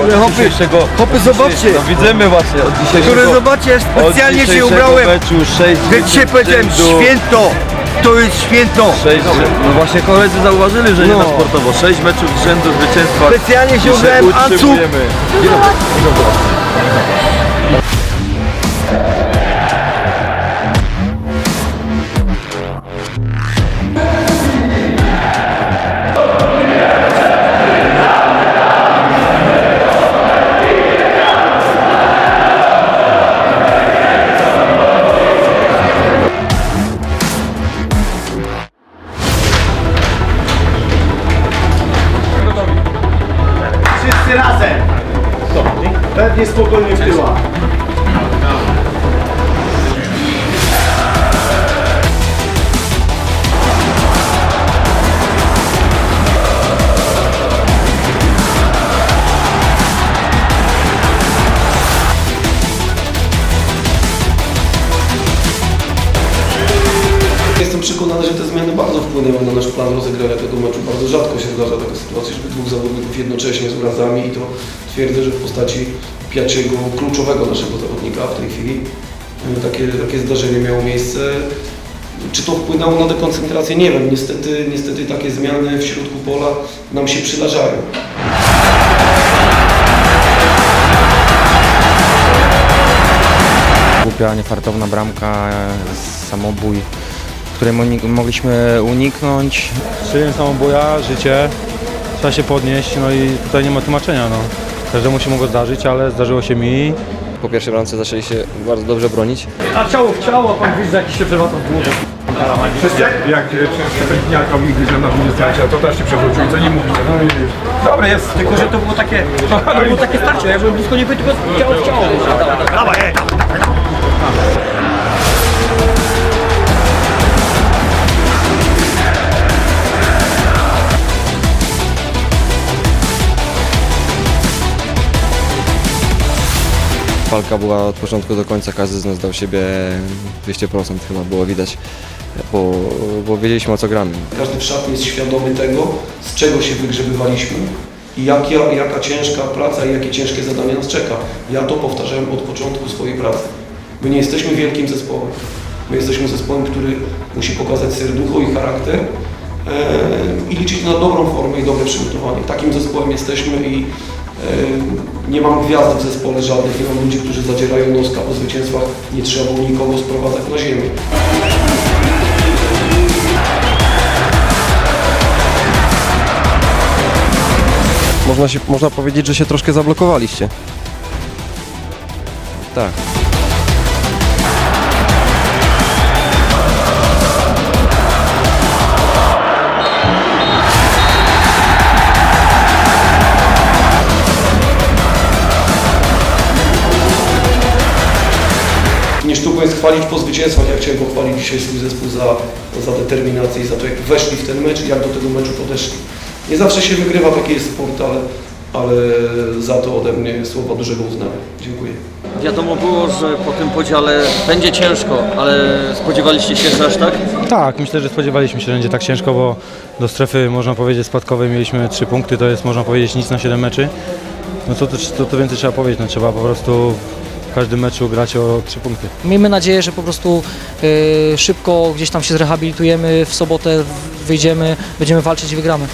od hopy, hopy, zobaczcie. No widzimy właśnie, od dzisiejszego... Które zobaczcie, specjalnie się ubrałem. meczu 6 Że dzisiaj powiedziałem święto. To jest święto. 6, no właśnie koledzy zauważyli, że nie No. na sportowo. 6 meczów z rzędu zwycięstwa. Specjalnie się ubrałem, Ancu. Razem! Pewnie spokojnie w tyłach. Przekonany, że te zmiany bardzo wpłynęły na nasz plan rozegrania tego meczu. Bardzo rzadko się zdarza taka sytuacja, żeby dwóch zawodników jednocześnie z urazami i to twierdzę, że w postaci Piaciego, kluczowego naszego zawodnika w tej chwili, y, takie, takie zdarzenie miało miejsce. Czy to wpłynęło na dekoncentrację? Nie wiem. Niestety, niestety takie zmiany w środku pola nam się przydarzają. Głupia, niefartowna bramka, samobój, której unik- mogliśmy uniknąć. Strzeliłem samobuja, życie, trzeba się podnieść, no i tutaj nie ma tłumaczenia, no. Każdemu się mogło zdarzyć, ale zdarzyło się mi. Po pierwszej bramce zaczęli się bardzo dobrze bronić. A ciało w ciało, pan widzi, jakiś się przewadził w głowę. Jak Stefaniaka gryzie na mnie zdjęcia, to też się przewrócił, co nie mówicie. No i dobre jest. Tylko, że to było takie, to było takie starcie, jakby blisko nie było, tylko ciało w ciało. Dawaj, Walka była od początku do końca, każdy z nas dał siebie 200% chyba było widać, bo, bo wiedzieliśmy o co gramy. Każdy w szatni jest świadomy tego, z czego się wygrzebywaliśmy i jaka, ciężka praca i jakie ciężkie zadania nas czeka. Ja to powtarzałem od początku swojej pracy. My nie jesteśmy wielkim zespołem. My jesteśmy zespołem, który musi pokazać serducho i charakter e, i liczyć na dobrą formę i dobre przygotowanie. Takim zespołem jesteśmy i nie mam gwiazd w zespole żadnych, nie mam ludzi, którzy zadzierają noska po zwycięstwach. Nie trzeba było nikogo sprowadzać na ziemię. Można, się, można powiedzieć, że się troszkę zablokowaliście. Tak. Jest chwalić po zwycięstwach. Ja chciałem pochwalić dzisiaj swój zespół za, za determinację i za to, jak weszli w ten mecz i jak do tego meczu podeszli. Nie zawsze się wygrywa, taki jest sport, ale, ale za to ode mnie słowa dużego uznania. Dziękuję. Wiadomo było, że po tym podziale będzie ciężko, ale spodziewaliście się, że aż tak? Tak, myślę, że spodziewaliśmy się, że będzie tak ciężko, bo do strefy, można powiedzieć, spadkowej mieliśmy 3 punkty, to jest, można powiedzieć, nic na 7 meczy. No co to, to, to więcej trzeba powiedzieć, no trzeba po prostu w każdym meczu grać o 3 punkty. Miejmy nadzieję, że po prostu y, szybko gdzieś tam się zrehabilitujemy, w sobotę wyjdziemy, będziemy walczyć i wygramy.